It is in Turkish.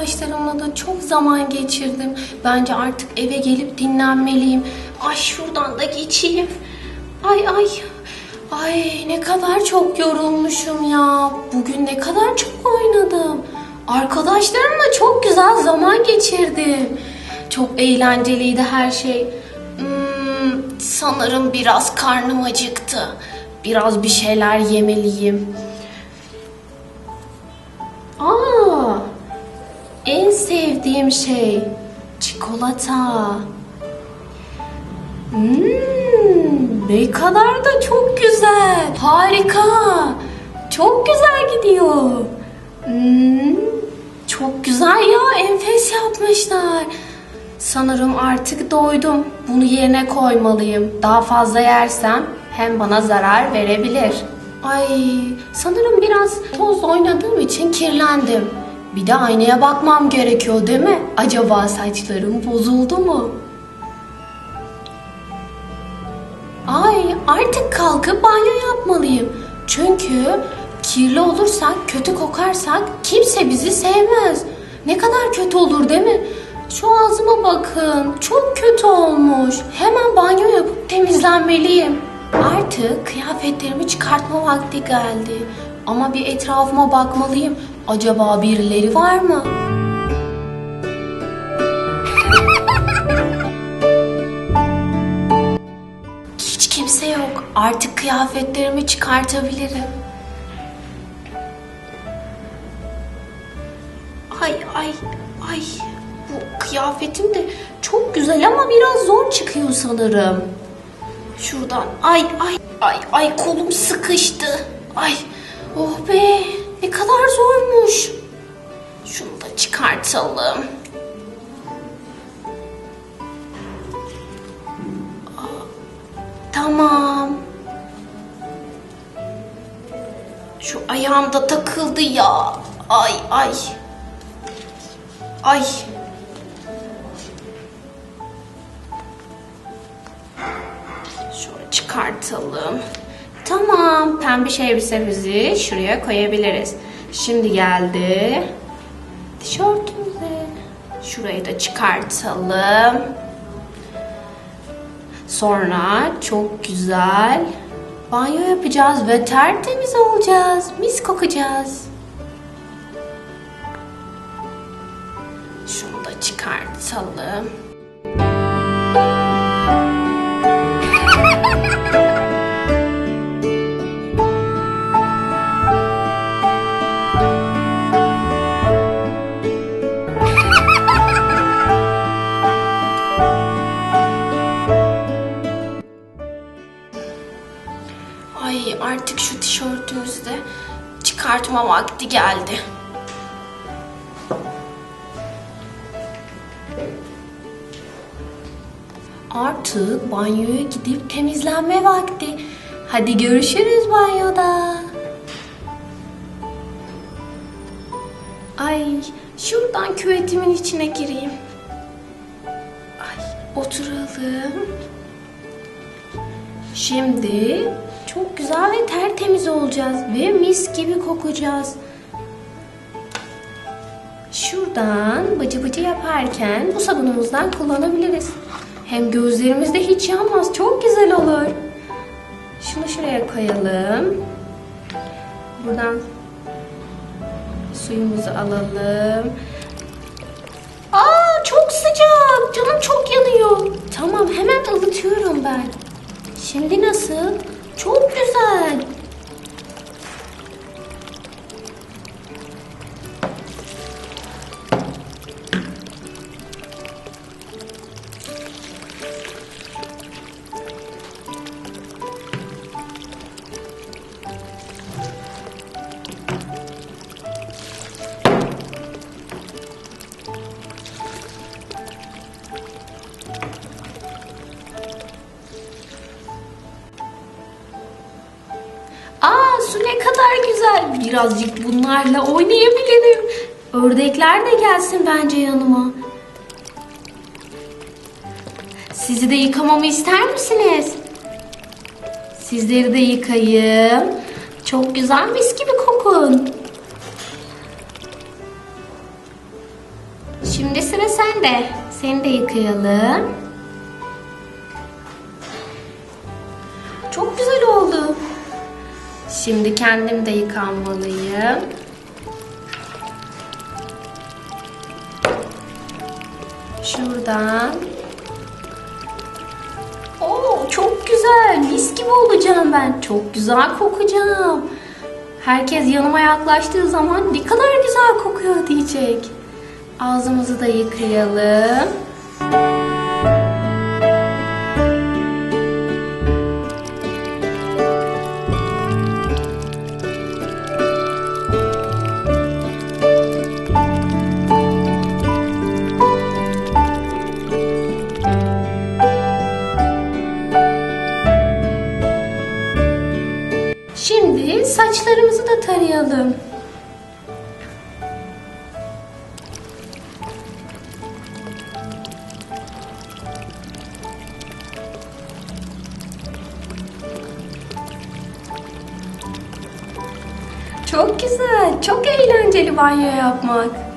arkadaşlarımla da çok zaman geçirdim. Bence artık eve gelip dinlenmeliyim. Ay şuradan da geçeyim. Ay ay. Ay ne kadar çok yorulmuşum ya. Bugün ne kadar çok oynadım. Arkadaşlarımla çok güzel zaman geçirdim. Çok eğlenceliydi her şey. Hmm, sanırım biraz karnım acıktı. Biraz bir şeyler yemeliyim. Sevdiğim şey çikolata. Hmm, ne kadar da çok güzel. Harika. Çok güzel gidiyor. Hmm, çok güzel ya. Enfes yapmışlar. Sanırım artık doydum. Bunu yerine koymalıyım. Daha fazla yersem hem bana zarar verebilir. Ay, sanırım biraz toz oynadığım için kirlendim. Bir de aynaya bakmam gerekiyor değil mi? Acaba saçlarım bozuldu mu? Ay artık kalkıp banyo yapmalıyım. Çünkü kirli olursak, kötü kokarsak kimse bizi sevmez. Ne kadar kötü olur değil mi? Şu ağzıma bakın. Çok kötü olmuş. Hemen banyo yapıp temizlenmeliyim. Artık kıyafetlerimi çıkartma vakti geldi. Ama bir etrafıma bakmalıyım. Acaba birileri var mı? Hiç kimse yok. Artık kıyafetlerimi çıkartabilirim. Ay ay ay. Bu kıyafetim de çok güzel ama biraz zor çıkıyor sanırım. Şuradan ay ay ay ay kolum sıkıştı. Ay oh be ne kadar zormuş. Şunu da çıkartalım. Tamam. Şu ayağımda takıldı ya. Ay ay. Ay. Şöyle çıkartalım. Tamam. Pembiş elbisemizi şuraya koyabiliriz. Şimdi geldi. Tişörtümüzü. Şurayı da çıkartalım. Sonra çok güzel banyo yapacağız ve tertemiz olacağız. Mis kokacağız. Şunu da çıkartalım. Ay artık şu tişörtümüzü de çıkartma vakti geldi. Artık banyoya gidip temizlenme vakti. Hadi görüşürüz banyoda. Ay şuradan küvetimin içine gireyim. Ay oturalım. Şimdi çok güzel ve tertemiz olacağız ve mis gibi kokacağız. Şuradan bıcı bıcı yaparken bu sabunumuzdan kullanabiliriz. Hem gözlerimiz de hiç yanmaz. Çok güzel olur. Şunu şuraya koyalım. Buradan suyumuzu alalım. Aa çok sıcak. Canım çok yanıyor. Tamam hemen ılıtıyorum ben. Şimdi nasıl? Çok güzel. Aa su ne kadar güzel. Birazcık bunlarla oynayabilirim. Ördekler de gelsin bence yanıma. Sizi de yıkamamı ister misiniz? Sizleri de yıkayayım. Çok güzel mis gibi kokun. sen de. Seni de yıkayalım. Şimdi kendim de yıkanmalıyım. Şuradan. Oo çok güzel. Mis gibi olacağım ben. Çok güzel kokacağım. Herkes yanıma yaklaştığı zaman ne kadar güzel kokuyor diyecek. Ağzımızı da yıkayalım. Saçlarımızı da tarayalım. Çok güzel, çok eğlenceli banyo yapmak.